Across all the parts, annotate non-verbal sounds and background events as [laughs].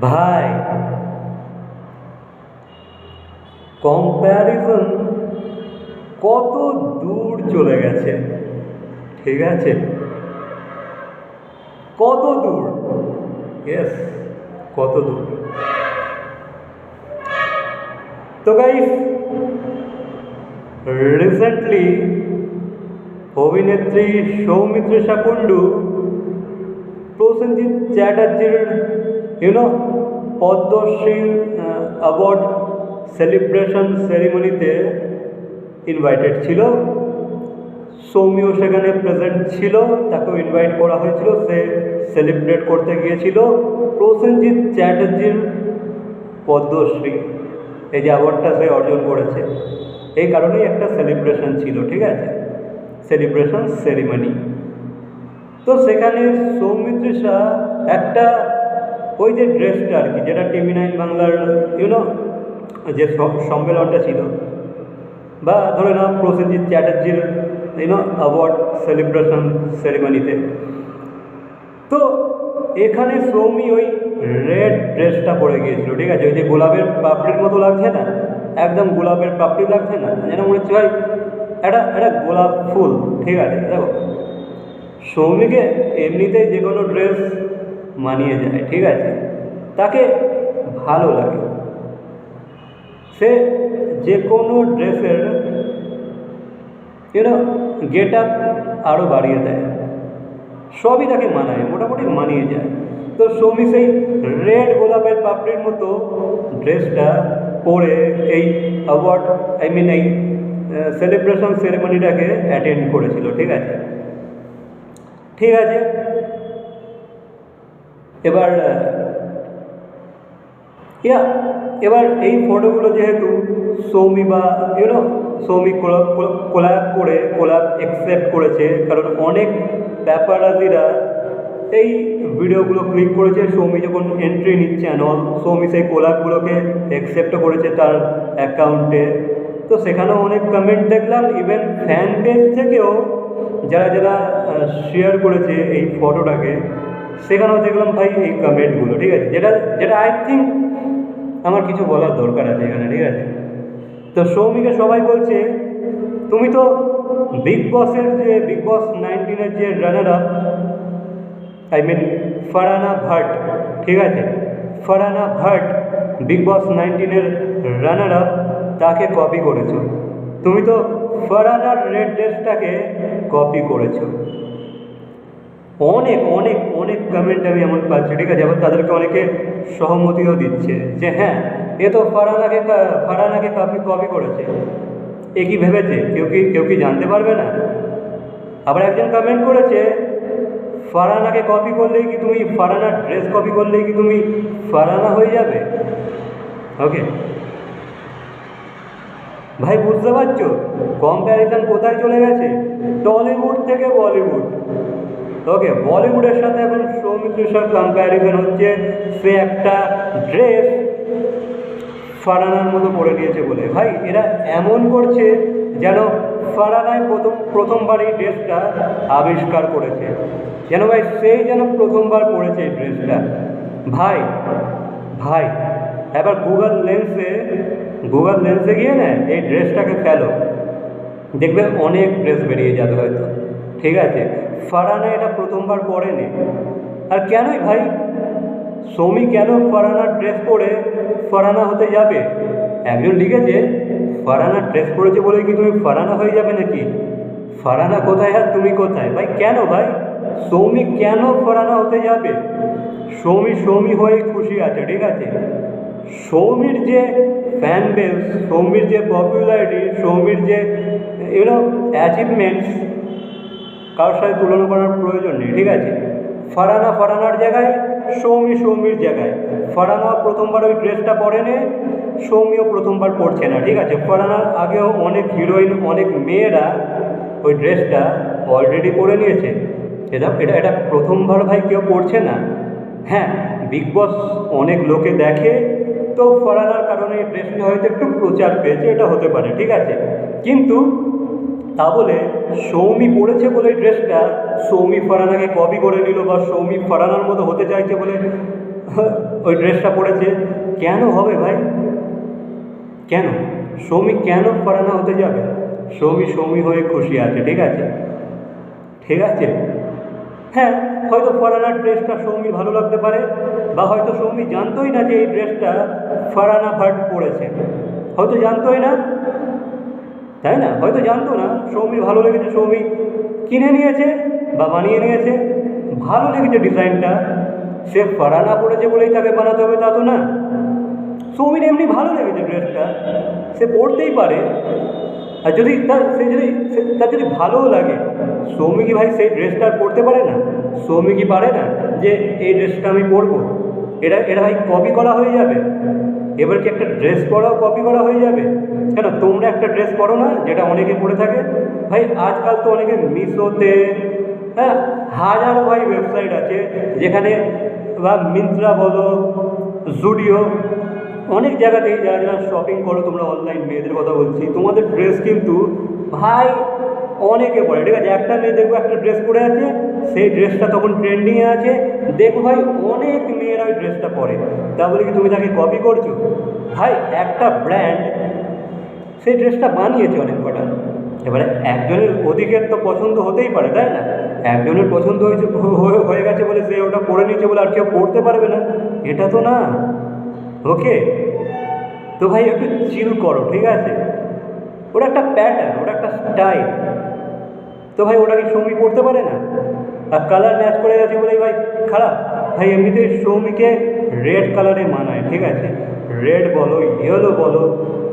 ভাই কম্প্যারিজন কত দূর চলে গেছে, ঠিক আছে? কত দূর? ইয়েস কত দূর? তো গাইস রিসেন্টলি অভিনেত্রী সৌমিত্রিষা কুণ্ডু প্রসেনজিৎ চ্যাটার্জির ইউনো পদ্মশ্রী অ্যাওয়ার্ড সেলিব্রেশন সেরিমনিতে ইনভাইটেড ছিল। সৌমিও সেখানে প্রেজেন্ট ছিল, তাকেও ইনভাইট করা হয়েছিল, সে সেলিব্রেট করতে গিয়েছিল। প্রসেনজিৎ চ্যাটার্জির পদ্মশ্রী এই যে অ্যাওয়ার্ডটা সে অর্জন করেছে। এই কারণেই একটা সেলিব্রেশন ছিল, ঠিক আছে? সেলিব্রেশন সেরিমনি তো সেখানে সৌমিত্রিষা একটা ওই যে ড্রেসটা আর কি, যেটা টিভি নাইন বাংলার ইউনো যে সম্মেলনটা ছিল বা ধরে নাও প্রসেনজিৎ চ্যাটার্জির ইউনো অ্যাওয়ার্ড সেলিব্রেশন সেরিমনিতে তো এখানে সৌমি ওই রেড ড্রেসটা পরে গিয়েছিল, ঠিক আছে? ওই যে গোলাপের পাপড়ির মতো লাগছে না? একদম গোলাপের পাপড়ি লাগছে না? যেন মনে হচ্ছে, ভাই, একটা একটা গোলাপ ফুল, ঠিক আছে? দেখো সৌমিকে এমনিতেই যে কোনো ড্রেস মানিয়ে যায়, ঠিক আছে? তাকে ভালো লাগে। সে যে কোনো ড্রেসের ইউনো গেট আপ আরও বাড়িয়ে দেয়। সবই তাকে মানায়, মোটামুটি মানিয়ে যায়। তো সৌমি সেই রেড গোলাপের পাপড়ির মতো ড্রেসটা পরে এই অ্যাওয়ার্ড আই মিন এই সেলিব্রেশন সেরেমনিটাকে অ্যাটেন্ড করেছিল, ঠিক আছে? ঠিক আছে? এবার ইয়া, এবার এই ফটোগুলো যেহেতু সৌমি বা ইউনো সৌমি কোলাপ করে কোলাপ অ্যাকসেপ্ট করেছে, কারণ অনেক ব্যাপারাজিরা এই ভিডিওগুলো ক্লিক করেছে, সৌমি যখন এন্ট্রি নিচ্ছে অ্যানল সৌমি সেই কোলাপগুলোকে অ্যাকসেপ্টও করেছে তার অ্যাকাউন্টে তো সেখানেও অনেক কমেন্ট দেখলাম ইভেন ফ্যান পেজ থেকেও যারা যারা শেয়ার করেছে এই ফটোটাকে সেখানেও দেখলাম ভাই এই কমেন্টগুলো ঠিক আছে? যেটা যেটা আই থিঙ্ক আমার কিছু বলার দরকার আছে এখানে, ঠিক আছে? তো সৌমিকে সবাই বলছে, তুমি তো বিগ বসের যে বিগ বস নাইনটিনের যে runner up I mean Farhana Bhatt ঠিক আছে? ফারানা ভাট বিগ বস নাইনটিনের রানার আপ তাকে কপি করেছ। তুমি তো ফারানার রেড ড্রেসটাকে কপি করেছ। অনেক অনেক অনেক কমেন্ট আমি এমন পাচ্ছি, ঠিক আছে? আবার তাদেরকে অনেকে সহমতিও দিচ্ছে যে হ্যাঁ এ তো ফারানাকে ফারানাকে কপি কপি করেছে। এ কি ভেবেছে? কেউ কি কেউ কি জানতে পারবে না? আবার একজন কমেন্ট করেছে, ফারানাকে কপি করলেই কি তুমি ফারানার ড্রেস কপি করলেই কি তুমি ফারানা হয়ে যাবে? ওকে ভাই, বুঝতে পারছ? কম্প্যারিজন কোথায় চলে গেছে? টলিউড থেকে বলিউড। ওকে বলিউডের সাথে এখন সৌমিত্রিষার কম্প্যারিজন হচ্ছে, সে একটা ড্রেস ফারানার মতো পরে নিয়েছে বলে। ভাই, এরা এমন করছে যেন ফারানায় প্রথম, প্রথমবার এই ড্রেসটা আবিষ্কার করেছে। যেন ভাই সেই যেন প্রথমবার পরেছে এই ড্রেসটা ভাই ভাই এবার গুগল লেন্সে গুগল লেন্সে গিয়ে না, এই ড্রেসটাকে ফেলো। দেখবে অনেক ড্রেস বেরিয়ে যাবে হয়তো। ঠিক আছে? ফারানা এটা প্রথমবার পরেনি। আর কেনই ভাই? সৌমি কেন ফারানার ড্রেস পরে ফারানা হতে যাবে? একজন লিখেছে ফারানা ড্রেস পরেছে বলে কি তুমি ফারানা হয়ে যাবে নাকি? ফারানা কোথায় আর তুমি কোথায়? ভাই, কেন ভাই? সৌমি কেন ফারানা হতে যাবে? সৌমি সৌমি হয়ে খুশি আছে, ঠিক আছে? সৌমির যে ফ্যান বেস সৌমির যে পপুলারিটি সৌমির যে ইউনো অ্যাচিভমেন্টস কারোর সাথে তুলনা করার প্রয়োজন নেই, ঠিক আছে? ফারানা ফারানার জায়গায়, সৌমি সৌমির জায়গায়। ফারানা প্রথমবার ওই ড্রেসটা পরেনে, সৌমিও প্রথমবার পরছে না, ঠিক আছে? ফারানার আগেও অনেক হিরোইন অনেক মেয়েরা ওই ড্রেসটা অলরেডি পরে নিয়েছে। এটা এটা এটা প্রথমবার ভাই কেউ পড়ছে না। হ্যাঁ বিগ বস অনেক লোকে দেখে তো ফরানার কারণে এই ড্রেসটা হয়তো একটু প্রচার পেয়েছে, এটা হতে পারে, ঠিক আছে? কিন্তু তা বলে সৌমি পড়েছে বলে ড্রেসটা সৌমি ফারানাকে কপি করে নিল বা সৌমি ফারানার মতো হতে চাইছে বলে [laughs] ওই ড্রেসটা পড়েছে। কেন হবে ভাই? কেন? সৌমি কেন ফারানা হতে যাবে? সৌমি সৌমি হয়ে খুশি আছে, ঠিক আছে? ঠিক আছে? হ্যাঁ হয়তো ফরানার ড্রেসটা সৌমির ভালো লাগতে পারে বা হয়তো সৌমি জানতোই না যে এই ড্রেসটা ফারানা ভাট পরেছে। হয়তো জানতোই না, তাই না? হয়তো জানতো না, সৌমির ভালো লেগেছে, সৌমি কিনে নিয়েছে বা বানিয়ে নিয়েছে, ভালো লেগেছে ডিজাইনটা। সে ফারানা পড়েছে বলেই তাকে বানাতে হবে, তা তো না। সৌমির এমনি ভালো লেগেছে ড্রেসটা, সে পড়তেই পারে। আর যদি তার সে যদি তার যদি ভালোও লাগে সৌমি কি ভাই সেই ড্রেসটা পরতে পারে না? সৌমি কি পারে না যে এই ড্রেসটা আমি পরবো। এটা এটা ভাই কপি করা হয়ে যাবে। এবার কি একটা ড্রেস পরাও কপি করা হয়ে যাবে? কেন, তোমরা একটা ড্রেস পরো না, যেটা অনেকে পরে থাকে? ভাই, আজকাল তো অনেকে মিশোতে হ্যাঁ হাজারো ভাই ওয়েবসাইট আছে, যেখানে, বা মিন্ত্রা বলো, জুডিও, অনেক জায়গাতেই যারা যারা শপিং করো, তোমরা অনলাইন মেয়েদের কথা বলছি, তোমাদের ড্রেস কিন্তু ভাই অনেকে পরে ঠিক আছে, একটা মেয়ে দেখব, একটা ড্রেস পরে আছে, সেই ড্রেসটা তখন ট্রেন্ডিংয়ে আছে দেখো ভাই, অনেক মেয়েরা ওই ড্রেসটা পরে। তা বলে কি, তুমি তাকে কপি করছ? ভাই, একটা ব্র্যান্ড সেই ড্রেসটা বানিয়েছে অনেক কটা। এবারে একজনের অধিকের তো পছন্দ হতেই পারে, তাই না? একজনের পছন্দ হয়েছে, হয়ে- হয়ে গেছে বলে সে ওটা পরে নিয়েছে বলে আর কেউ পড়তে পারবে না। এটা তো না। ওকে? তো ভাই, একটু চিল করো, ঠিক আছে? ওটা একটা প্যাটার্ন ওটা একটা স্টাইল তো ভাই, ওটা কি সৌমি পড়তে পারে না? আর কালার ম্যাচ করে গেছে বলেই ভাই, খারাপ। ভাই, এমনিতেই সৌমিকে রেড কালারে মানায়, ঠিক আছে? রেড বলো ইয়েলো বলো,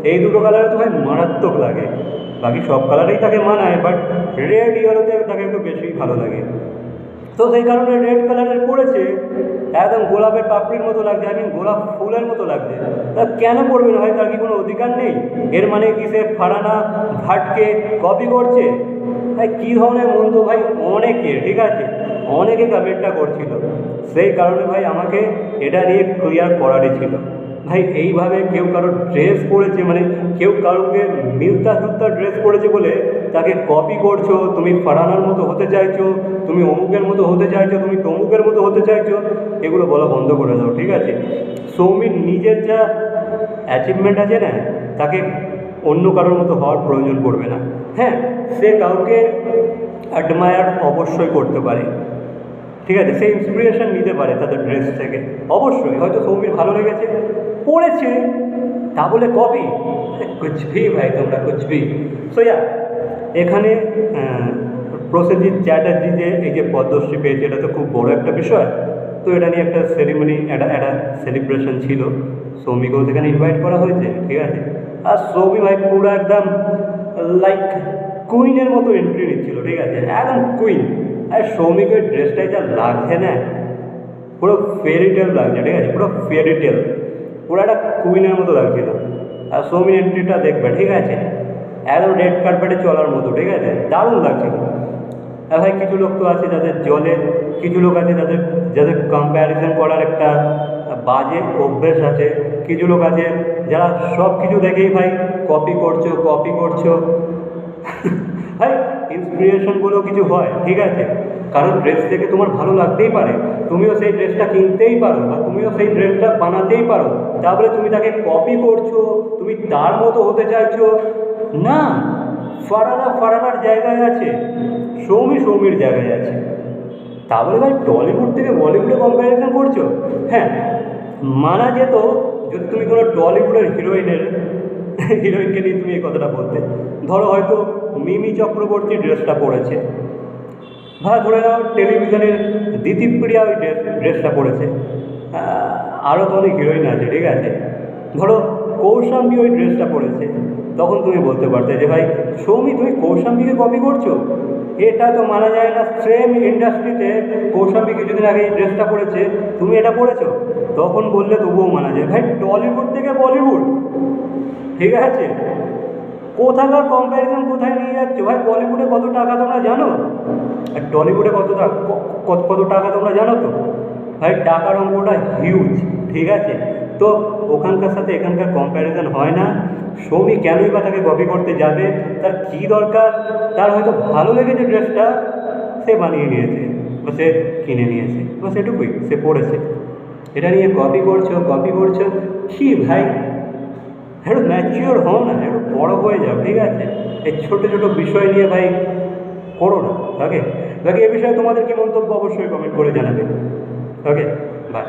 এই দুটো কালারে তো ভাই মারাত্মক লাগে। বাকি সব কালারেই তাকে মানায় বাট রেড ইয়েলোতে তাকে একটু বেশি ভালো লাগে। তো সেই কারণে রেড কালারের পড়েছে। একদম গোলাপের পাপড়ির মতো লাগছে আই মিন গোলাপ ফুলের মতো লাগছে। তা কেন পড়বে না? ভাই তার কি কোনো অধিকার নেই। এর মানে কি সে ফারানা ভাটকে কপি করছে? ভাই, কী ধরনের মন্দ ভাই? অনেকে ঠিক আছে? অনেকে কমেন্টটা করছিল। সেই কারণে ভাই আমাকে এটা নিয়ে ক্লিয়ার করারই ছিল। ভাই, এইভাবে কেউ কারোর ড্রেস পরেছে মানে কেউ কারোকে মিলতা জুলতা ড্রেস পরেছে বলে তাকে কপি করছ, তুমি ফারানার মতো হতে চাইছো, তুমি অমুকের মতো হতে চাইছো, তুমি তমুকের মতো হতে চাইছো, এগুলো বলা বন্ধ করে দাও, ঠিক আছে? সৌমির নিজের যা অ্যাচিভমেন্ট আছে না, তাকে অন্য কারোর মতো হওয়ার প্রয়োজন পড়বে না। হ্যাঁ সে কাউকে অ্যাডমায়ার অবশ্যই করতে পারে। ঠিক আছে সেই ইন্সপিরেশন নিতে পারে তাদের ড্রেস থেকে। অবশ্যই হয়তো সৌমির ভালো লেগেছে পড়েছে তা বলে কপি? কুচবি ভাই তোমরা কুচবি। সোয়া এখানে আহ, প্রসেনজিৎ চ্যাটার্জি যে এই যে পদ্মশ্রী পেয়েছে এটা তো খুব বড় একটা বিষয়। তো এটা নিয়ে একটা সেরিমনি একটা একটা সেলিব্রেশন ছিল। সৌমিকেও সেখানে ইনভাইট করা হয়েছে ঠিক আছে? আর সৌমি ভাই পুরো একদম লাইক কুইনের মতো এন্ট্রি নিচ্ছিল ঠিক আছে? একদম কুইন আর সৌমিকের ড্রেসটাই যা লাগছে না, পুরো ফেরি টেল লাগছে, ঠিক আছে? পুরো ফেরি টেল পুরো একটা কুইনের মতো লাগছিল আর সৌমির এন্ট্রিটা দেখবে, ঠিক আছে? একদম রেড কার্পেটে চলার মতো, ঠিক আছে? দারুণ লাগছিল আর ভাই, কিছু লোক তো আছে যাদের জলে, কিছু লোক আছে যাদের যাদের কম্প্যারিজন করার একটা বাজে অভ্যেস আছে। কিছু লোক আছে যারা সব কিছু দেখেই ভাই কপি করছ কপি করছ। ভাই ইন্সপিরেশন বলেও কিছু হয়, ঠিক আছে? কারণ ড্রেস দেখে তোমার ভালো লাগতেই পারে। তুমিও সেই ড্রেসটা কিনতেই পারো বা তুমিও সেই ড্রেসটা বানাতেই পারো। তারপরে তুমি তাকে কপি করছ, তুমি তার মতো হতে চাইছো। না, ফারানা ফারানার জায়গায় আছে, সৌমি সৌমির জায়গায় আছে। তাহলে ভাই টলিউড থেকে বলিউডে কম্প্যারিজন করছ? হ্যাঁ মানা যেত যদি তুমি কোনো টলিউডের হিরোইনের হিরোইনকে নিয়ে তুমি এই কথাটা বলতে। ধরো হয়তো মিমি চক্রবর্তী ড্রেসটা পরেছে। ভাই, ধরে নাও টেলিভিশনের দ্বিতীয়প্রিয়া ওই ড্রেস, ড্রেসটা পরেছে। আরও তো অনেক হিরোইন আছে, ঠিক আছে। ধরো কৌশাম্বী ওই ড্রেসটা পরেছে। তখন তুমি বলতে পারতে যে, ভাই, সৌমি, তুমি কৌশাম্বীকে কপি করছ? এটা তো মানা যায় না সেম ইন্ডাস্ট্রিতে কৌশাম্বী কিছুদিন আগে এই ড্রেসটা পরেছে, তুমি এটা পরেছো? তখন বললে তবুও মানা যায়। ভাই টলিউড থেকে বলিউড ঠিক আছে? কোথাকার কম্প্যারিজন কোথায় নিয়ে যাচ্ছে? ভাই বলিউডে কত টাকা তোমরা জানো? আর টলিউডে কত কত টাকা তোমরা জানো তো? ভাই, টাকার অঙ্কটা হিউজ ঠিক আছে? তো ওখানকার সাথে এখানকার কম্প্যারিজন হয় না। সৌমি কেনই বা তাকে কপি করতে যাবে? তার কী দরকার? তার হয়তো ভালো লেগেছে ড্রেসটা, সে বানিয়ে নিয়েছে বা সে কিনে নিয়েছে বাস এটুকুই সে পড়েছে। এটা নিয়ে কপি করছ কপি করছ, কি ভাই? একটু ম্যাচিওর হও না, একটু বড় হয়ে যাও, ঠিক আছে? এই ছোটো ছোটো বিষয় নিয়ে ভাই করো না ওকে বাকি এ বিষয়ে তোমাদের কি মন্তব্য অবশ্যই কমেন্ট করে জানাবে। Okay bye